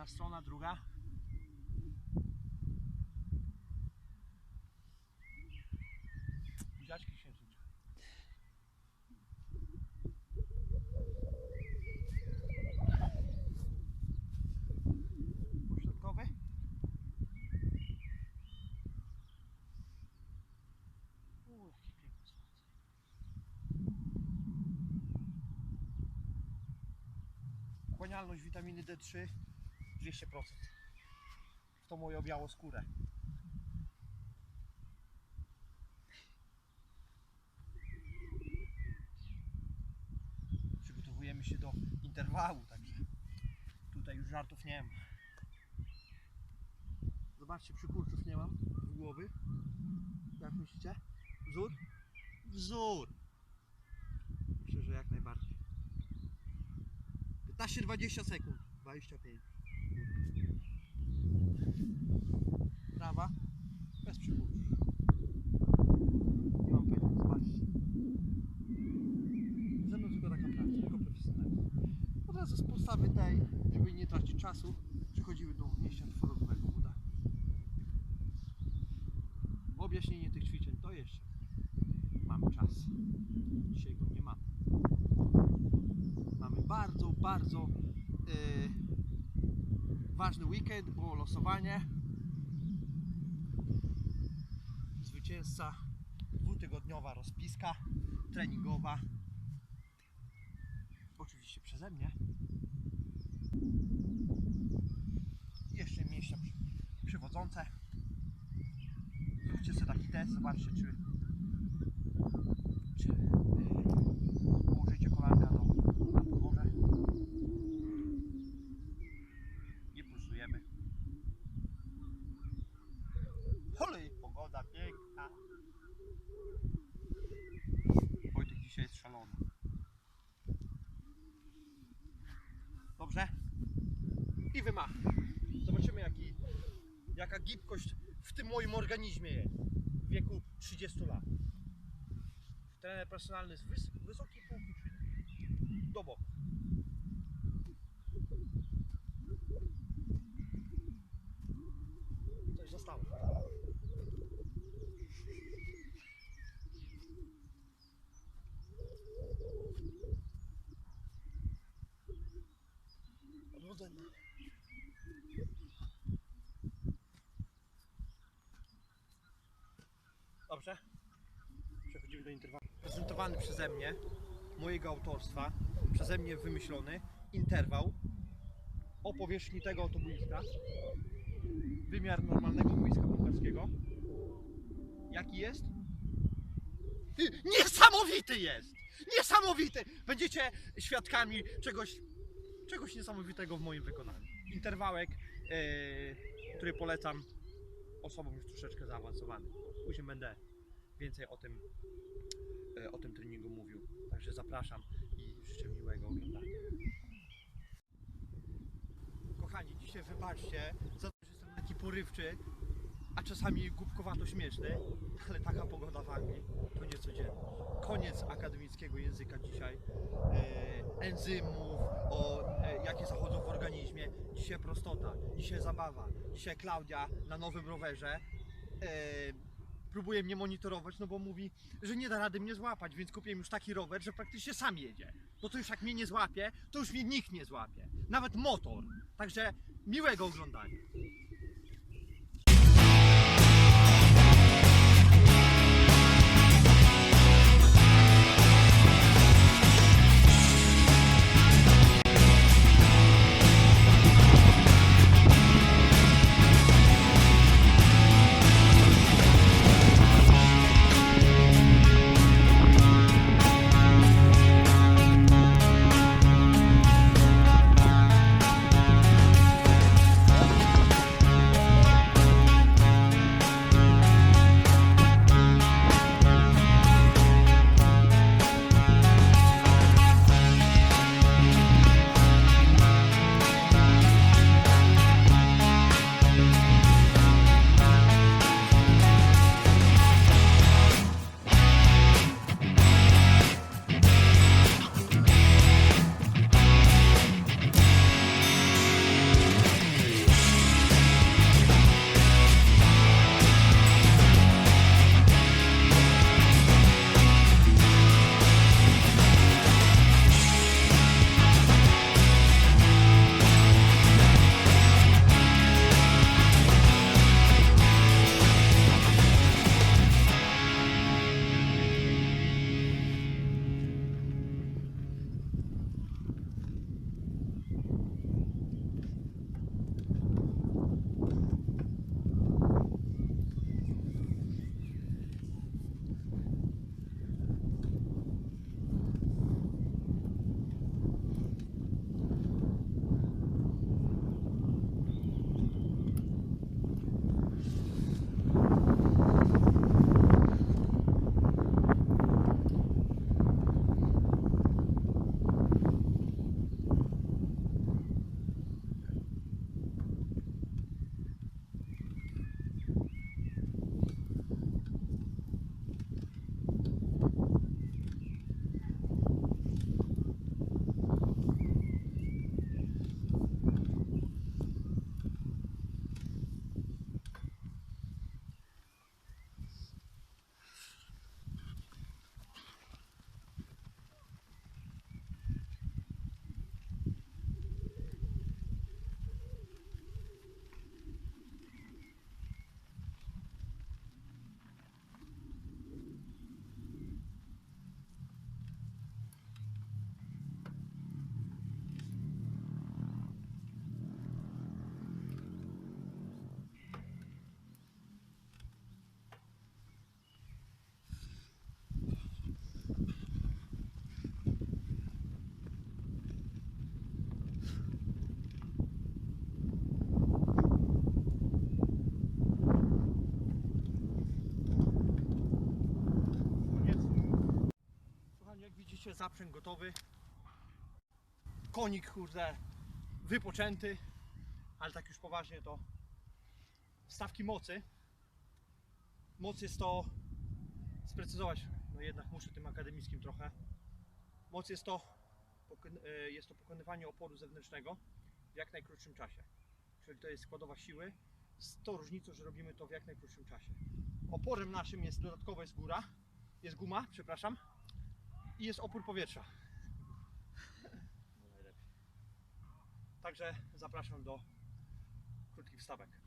Jedna strona, druga. Buziaczki księżnicze. Pośrodkowy. U, słońce. Witaminy D3 200%. W tą moją białą skórę. Przygotowujemy się do interwału, także tutaj już żartów nie ma. Zobaczcie, przykurczów nie mam z głowy. Jak myślicie? Wzór? Wzór! Myślę, że jak najbardziej. 15-20 sekund. 25. Prawa. Bez przykurczów. Nie mam pojęcia, zobaczcie. Ze mną tylko taka praca, tylko profesjonalizm. Od razu z podstawy tej, żeby nie tracić czasu, przechodziły do mięśnia czworogowego uda. Objaśnienie tych ćwiczeń to jeszcze mamy czas. Dzisiaj go nie mamy. Mamy bardzo, bardzo e, ważny weekend, było losowanie. Zwycięzca dwutygodniowa rozpiska treningowa. Oczywiście przeze mnie. Jeszcze przy, przywodzące. Zróbcie sobie taki test, zobaczcie czy, czy yy, położycie kolanka do na podłogę. Nie pulsujemy. Olej, pogoda piękna. Wojtek dzisiaj jest szalony. Dobrze? I wymach. Zobaczymy jaki, jaka gibkość w tym moim organizmie jest w wieku 30 lat. Trener personalny z wys wysokiej półki czy nie? Do boku. Interwału. Prezentowany przeze mnie, mojego autorstwa, przeze mnie wymyślony interwał o powierzchni tego oto boiska. Wymiar normalnego boiska piłkarskiego. Jaki jest? Ty, Niesamowity jest! Niesamowity! Będziecie świadkami czegoś, czegoś niesamowitego w moim wykonaniu. Interwałek, e, który polecam osobom już troszeczkę zaawansowanym. Później będę więcej o tym, e, o tym treningu mówił. Także zapraszam i życzę miłego oglądania. Kochani, dzisiaj wybaczcie za to, że jestem taki porywczy, a czasami głupkowato śmieszny, ale taka pogoda w Anglii to niecodziennie. Koniec akademickiego języka dzisiaj, e, enzymów, o, e, jakie zachodzą w organizmie. Dzisiaj prostota, dzisiaj zabawa, dzisiaj Klaudia na nowym rowerze e, próbuje mnie monitorować, no bo mówi, że nie da rady mnie złapać, więc kupiłem już taki rower, że praktycznie sam jedzie. No to już jak mnie nie złapie, to już mnie nikt nie złapie. Nawet motor. Także miłego oglądania. Zaprzęg gotowy. Konik, kurde, wypoczęty. Ale tak już poważnie to stawki mocy. Moc jest to sprecyzować, no jednak muszę tym akademickim trochę. Moc jest to, e, jest to pokonywanie oporu zewnętrznego w jak najkrótszym czasie. Czyli to jest składowa siły z tą różnicą, że robimy to w jak najkrótszym czasie. Oporem naszym jest dodatkowo jest góra, jest guma, przepraszam, i jest opór powietrza. No. Także zapraszam do krótkich wstawek.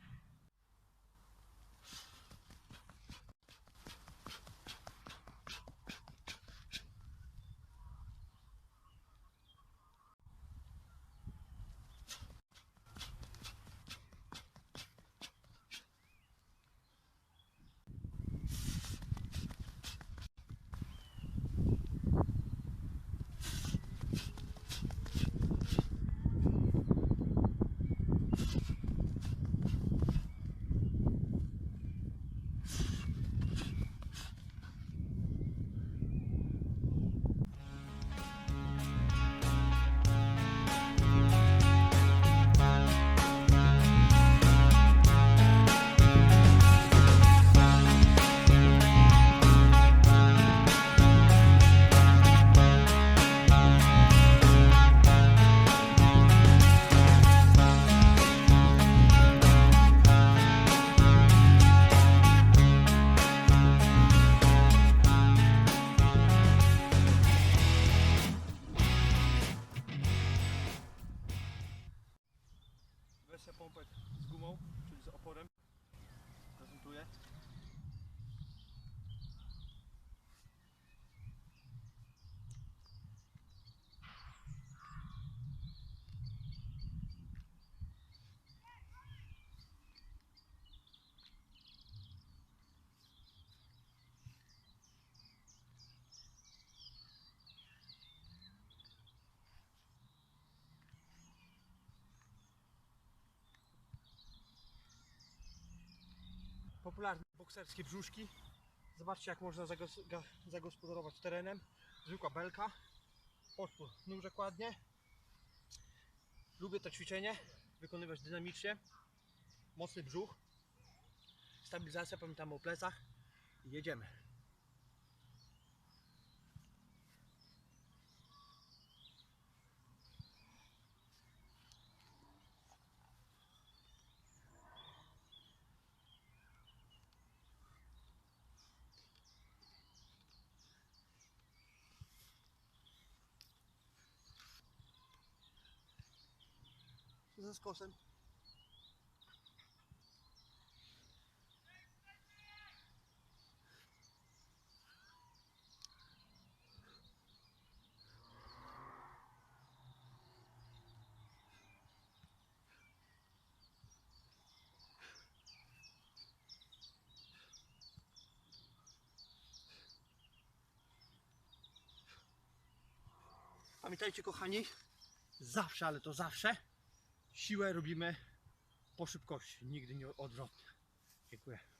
Wersja pompek z gumą, czyli z oporem. Prezentuję. Popularne bokserskie brzuszki. Zobaczcie jak można zagospodarować terenem. Zwykła belka. Podpór nóżek ładnie. Lubię to ćwiczenie. Wykonywać dynamicznie. Mocny brzuch. Stabilizacja, pamiętamy o plecach. I jedziemy. Ze skosem. Pamiętajcie kochani, zawsze, ale to zawsze, siłę robimy po szybkości, nigdy nie odwrotnie. Dziękuję.